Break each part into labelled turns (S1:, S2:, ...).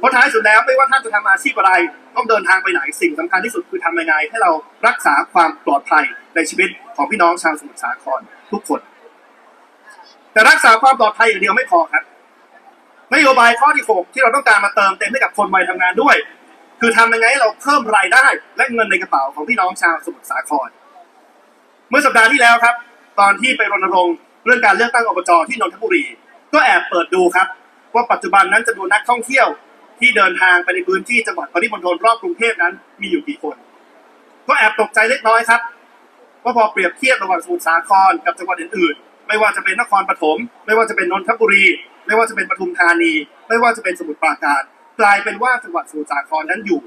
S1: เพราะท้ายสุดแล้วไม่ว่าท่านจะทำอาชีพอะไร ต้องเดินทางไปไหนสิ่งสำคัญที่สุดคือทำยังไง ให้เรารักษาความปลอดภัยในชีวิตของพี่น้องชาวสมุทรสาครทุกคน แต่รักษาความปลอดภัยอย่างเดียวไม่พอครับนโยบายข้อที่หกที่เราต้องการมาเติมเต็มให้กับคนวัยทำงานด้วย คือทำยังไงให้เราเพิ่มรายได้และเงินในกระเป๋าของพี่น้องชาวสมุทรสาคร เมื่อสัปดาห์ที่แล้วครับ ตอนที่ไปรณรงค์เรื่องการเลือกตั้งอบจที่นนทบุรี ก็แอบเปิดดูครับ ว่าปัจจุบันนั้นจำนวนนักท่องเที่ยว ที่เดินทางไปในพื้นที่จังหวัดปริมณฑลรอบกรุงเทพนั้น มีอยู่กี่คน ก็แอบตกใจเล็กน้อยครับว่าพอเปรียบเทียบระหว่างสมุทรสาครกับจังหวัดอื่นๆ ไม่ว่าจะเป็นนครปฐมไม่ว่าจะเป็นนนทบุรี ไม่ว่าจะเป็นปทุมธานี ไม่ว่าจะเป็นสมุทรปราการ กลายเป็นว่าจังหวัดสมุทรสาครนั้นอยู่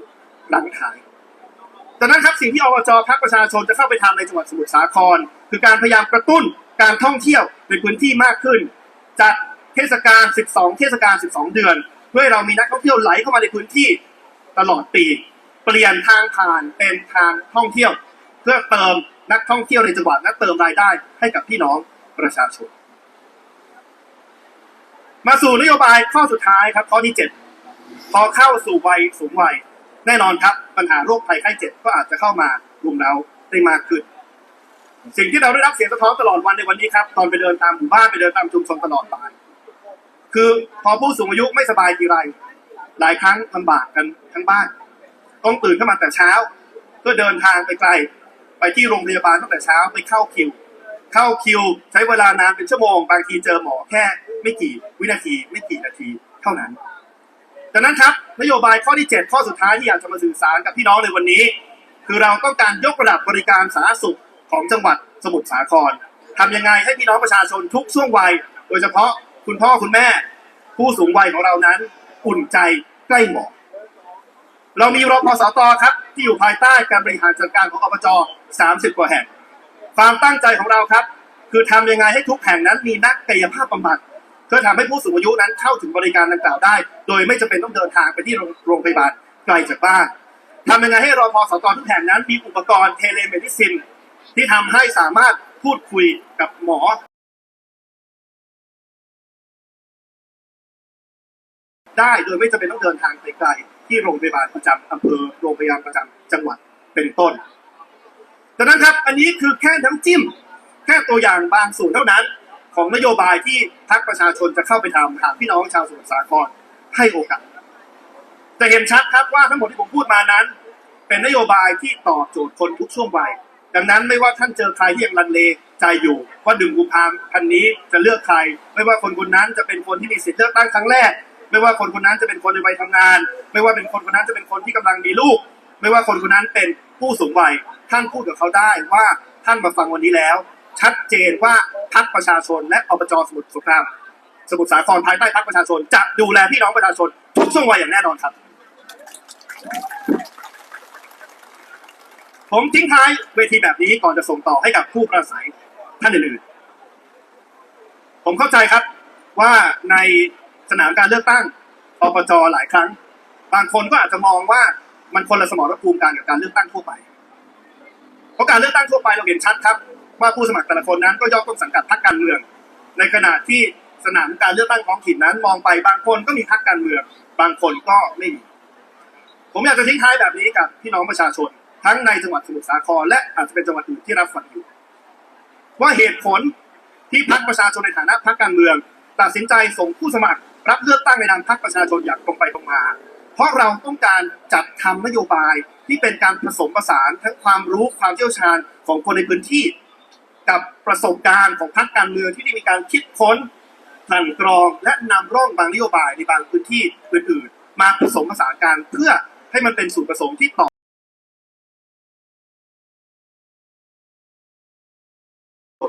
S1: หลังท้ายดังนั้นครับสิ่งที่อบจพักประชาชนจะเข้าไปทำในจังหวัดสมุทรสาคร คือการพยายามกระตุ้นการท่องเที่ยวในพื้นที่มากขึ้นจัดเทศกาล 12 เทศกาล 12 เดือน พื่อให้เรามีนักท่องเที่ยวไหลเข้ามาในพื้นที่ตลอดปี เปลี่ยนทางผ่านเป็นทางท่องเที่ยว เพื่อเติมนักท่องเที่ยวในจังหวัดและเติมรายได้ให้กับพี่น้องประชาชน มาสู่นโยบายข้อสุดท้ายครับข้อที่ 7 พอเข้าสู่วัยสูงวัย แน่นอนครับปัญหาโรคภัยไข้เจ็บก็อาจจะเข้ามารุมเราได้มากขึ้นสิ่งที่เราได้รับเสียงสะท้อนตลอดวันในวันนี้ครับ ตอนไปเดินตามหมู่บ้านไปเดินตามชุมชนตลอดบ่าย คือพอผู้สูงอายุไม่สบายทีไร หลายครั้งลำบากกันทั้งบ้าน ต้องตื่นขึ้นมาแต่เช้า เพื่อเดินทางไปไกล ไปที่โรงพยาบาลตั้งแต่เช้าไปเข้าคิว เข้าคิวใช้เวลานานเป็นชั่วโมง บางทีเจอหมอแค่ ไม่กี่วินาทีไม่กี่นาทีเท่านั้นดังนั้นครับนโยบายข้อที่ 7 ข้อสุดท้ายที่อยากจะมาสื่อสารกับพี่น้องในวันนี้ คือเราต้องการยกระดับบริการสาธารณสุขของจังหวัดสมุทรสาครทำยังไงให้พี่น้องประชาชนทุกช่วงวัย โดยเฉพาะ คุณพ่อคุณแม่ ผู้สูงวัยของเรานั้น อุ่นใจใกล้หมอเรามีรพสตครับ ที่อยู่ภายใต้การบริหารจัดการของอบจ30 กว่าแห่ง ความตั้งใจของเราครับ คือทำยังไงให้ทุกแห่งนั้นมีนักกายภาพบำบัดเพื่อทำให้ผู้สูงอายุนั้นเข้าถึงบริการดังกล่าวได้ โดยไม่จำเป็นต้องเดินทางไปที่โรงพยาบาลไกลจากบ้านทำยังไงให้รพสตทุกแห่งนั้นมีอุปกรณ์เทเลเมดิซิน ที่ทำให้สามารถพูดคุยกับหมอ ได้โดยไม่จำเป็นต้องเดินทางไปไกลที่โรงพยาบาลประจำอำเภอโรงพยาบาลประจำจังหวัดเป็นต้นดังนั้นครับอันนี้คือแค่น้ำจิ้ม แค่ตัวอย่างบางส่วนเท่านั้น ของนโยบายที่พรรคประชาชนจะเข้าไปทำหากพี่น้องชาวสมุทรสาครให้โอกาสจะเห็นชัดครับว่าทั้งหมดที่ผมพูดมานั้น เป็นนโยบายที่ตอบโจทย์คนทุกช่วงวัยดังนั้นไม่ว่าท่านเจอใครที่ยังลังเลใจอยู่ว่าดึงกุมภาพันธ์นี้จะเลือกใคร ไม่ว่าคนคนนั้นจะเป็นคนที่มีสิทธิ์เลือกตั้งครั้งแรก ไม่ว่าคนคนนั้นจะเป็นคนในวัยทำงาน ไม่ว่าเป็นคนคนนั้นจะเป็นคนที่กำลังมีลูก ไม่ว่าคนคนนั้นเป็นผู้สูงวัย ท่านพูดกับเขาได้ว่าท่านมาฟังวันนี้แล้ว ชัดเจนว่าพรรคประชาชนและอบจสมุทรสงคราม สมุทรสาครภายใต้พรรคประชาชน จะดูแลพี่น้องประชาชน ทุกช่วงวัยอย่างแน่นอนครับ ผมทิ้งท้ายเวทีแบบนี้ก่อนจะส่งต่อให้กับผู้ประสัยท่านอื่นๆผมเข้าใจครับว่าใน สนามการเลือกตั้งอบจหลายครั้ง บางคนก็อาจจะมองว่ามันคนละสมรภูมิกันกับการเลือกตั้งทั่วไป เพราะการเลือกตั้งทั่วไปเราเห็นชัดครับ ว่าผู้สมัครแต่ละคนนั้นก็ย่อมต้องสังกัดพรรคการเมือง ในขณะที่สนามการเลือกตั้งท้องถิ่นนั้นมองไปบางคนก็มีพรรคการเมือง บางคนก็ไม่มี ผมอยากจะทิ้งท้ายแบบนี้กับพี่น้องประชาชน ทั้งในจังหวัดสมุทรสาครและอาจจะเป็นจังหวัดอื่นที่รับฟังอยู่ ว่าเหตุผลที่พรรคประชาชนในฐานะพรรคการเมือง ตัดสินใจส่งผู้สมัคร รับเลือกตั้งในนามพรรคประชาชนอย่างตรงไปตรงมา เพราะเราต้องการจัดทำนโยบายที่เป็นการผสมผสานทั้งความรู้ความเชี่ยวชาญของคนในพื้นที่ กับประสบการณ์ของพรรคการเมืองที่ได้มีการคิดค้นกลั่นกรองและนำร่องบางนโยบายในบางพื้นที่อื่นๆ มาผสมผสานกันเพื่อให้มันเป็นสูตรผสมที่ต่อ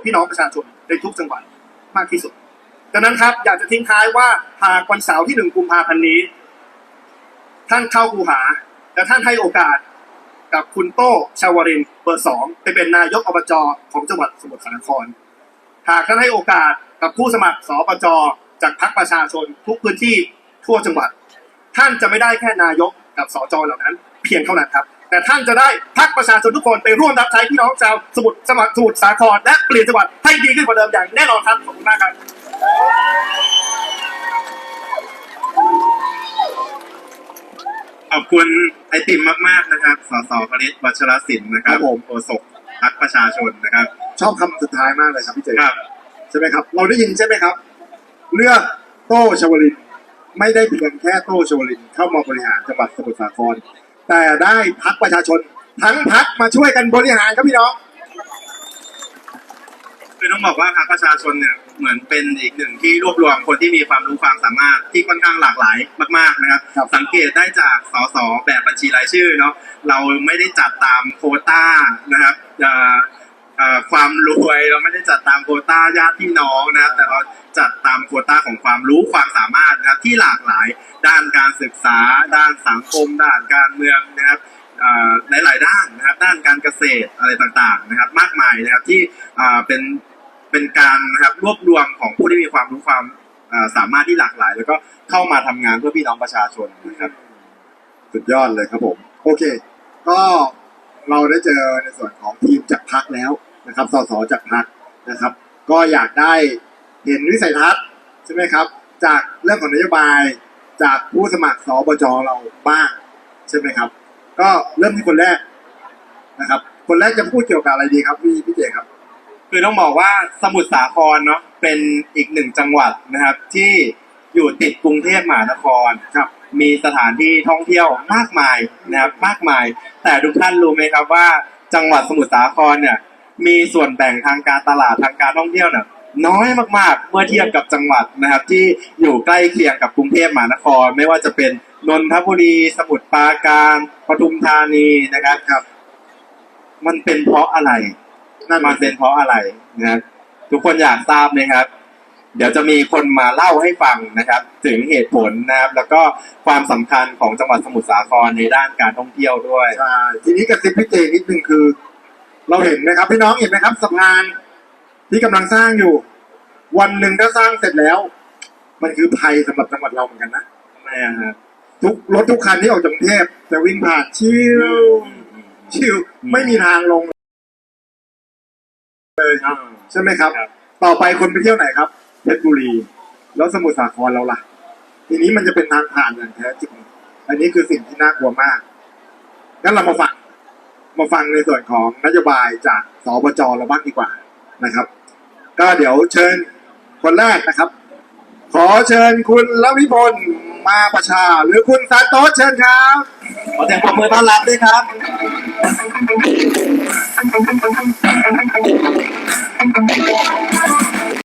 S1: พี่น้องประชาชนในทุกจังหวัดมากที่สุด ดังนั้นครับอยากจะทิ้งท้ายว่าหากวันเสาร์ที่หนึ่งกุมภาพันธ์นี้ ท่านเข้าคูหา และท่านให้โอกาสกับคุณโต้ชาวรินเบอร์สองไปเป็นนายกอบจของจังหวัดสมุทรสาคร หากท่านให้โอกาสกับผู้สมัครสปจจากพรรคประชาชนทุกพื้นที่ทั่วจังหวัด ท่านจะไม่ได้แค่นายกกับสจเหล่านั้น เพียงเท่านั้นครับ แต่ท่านจะได้พักประชาชนทุกคนไปร่วมรับใช้พี่น้องชาวสมุทรสมัครสมุทรสาครและเปลี่ยนจังหวัดให้ดีขึ้นกว่าเดิมอย่างแน่นอนครับขอบคุณมากครับ
S2: อบคุณไอติมมาก ๆ นะครับสสคณิตวัชรศิลป์นะครับ
S3: ครับผม
S2: โฆษกพักประชาชนนะครับ
S3: ชอบคำสุดท้ายมากเลยครับพี่เจ
S2: ครับ
S3: ใช่ไหมครับ เราได้ยินใช่ไหมครับ เลือกโต้ชวลิน ไม่ได้เพียงแค่โต้ชวลินเข้ามาบริหารจังหวัดสมุทรสาคร แต่ได้พักประชาชน ทั้งพักมาช่วยกันบริหารครับพี่น้อง
S2: คือต้องบอกว่าพรรคประชาชนเนี่ย เหมือนเป็นอีกหนึ่งที่รวบรวมคนที่มีความรู้ความสามารถที่ค่อนข้างหลากหลายมาก ๆนะครับ
S3: ครับ
S2: สังเกตได้จากสสแบบบัญชีรายชื่อเนาะเราไม่ได้จัดตามโควต้านะครับเอ่อเอ่อความรวยเราไม่ได้จัดตามโควต้าญาติพี่น้องนะครับแต่เราจัดตามโควต้าของความรู้ความสามารถนะครับที่หลากหลายด้านการศึกษา ด้านสังคม ด้านการเมืองนะครับเอ่อหลายๆด้านนะครับด้านการเกษตรอะไรต่างๆนะครับ มากมายนะครับที่อ่าเป็น เป็นการนะครับรวบรวมของผู้ที่มีความรู้ความสามารถที่หลากหลาย แล้วก็เข้ามาทำงานเพื่อพี่น้องประชาชนนะครับ
S3: สุดยอดเลยครับผม โอเค ก็เราได้เจอในส่วนของทีมจากพักแล้วนะครับสสจากพักนะครับ ก็อยากได้เห็นวิสัยทัศน์ใช่ไหมครับ จากเรื่องของนโยบายจากผู้สมัครสบจเราบ้างใช่ไหมครับ ก็เริ่มที่คนแรกนะครับ คนแรกจะพูดเกี่ยวกับอะไรดีครับพี่พี่เจครับ
S2: คือต้องบอกว่าสมุทรสาครเนาะเป็นอีกหนึ่งจังหวัดนะครับ ที่อยู่ติดกรุงเทพมหานครครับ มีสถานที่ท่องเที่ยวมากมายนะครับมากมาย แต่ทุกท่านรู้ไหมครับว่า จังหวัดสมุทรสาครเนี่ย มีส่วนแบ่งทางการตลาดทางการท่องเที่ยวเนี่ยน้อยมากๆ เมื่อเทียบกับจังหวัดนะครับ ที่อยู่ใกล้เคียงกับกรุงเทพมหานคร ไม่ว่าจะเป็นนนทบุรี สมุทรปราการปทุมธานีนะครับครับมันเป็นเพราะอะไร นั่นมันเป็นเพราะอะไรนะครับทุกคนอยากทราบไหมครับ เดี๋ยวจะมีคนมาเล่าให้ฟังนะครับ ถึงเหตุผลนะครับ แล้วก็ความสำคัญของจังหวัดสมุทรสาครในด้านการท่องเที่ยวด้วย
S3: ใช่ทีนี้กระซิบพี่เจนิดนึงคือ เราเห็นไหมครับพี่น้องเห็นไหมครับสะพานที่กำลังสร้างอยู่ วันหนึ่งถ้าสร้างเสร็จแล้ว มันคือภัยสำหรับจังหวัดเราเหมือนกันนะ
S2: แม่ครับ
S3: ทุกรถทุกคันที่ออกจากกรุงเทพจะวิ่งผ่านชิวชิวไม่มีทางลง เลยครับใช่ไหมครับ
S2: ครับ
S3: ต่อไปคนไปเที่ยวไหนครับเพชรบุรี แล้วสมุทรสาครเราล่ะ ทีนี้มันจะเป็นทางผ่านอย่างแท้จริง อันนี้คือสิ่งที่น่ากลัวมากงั้นเรามาฟังมาฟังในส่วนของนโยบายจากสบจเราบ้างดีกว่านะครับ ก็เดี๋ยวเชิญคนแรกนะครับ ขอเชิญคุณลวิพลมาประชา หรือคุณซานโตสเชิญครับ
S2: ขอเสียงปรบมือต้อนรับด้วยครับ
S4: Thank you.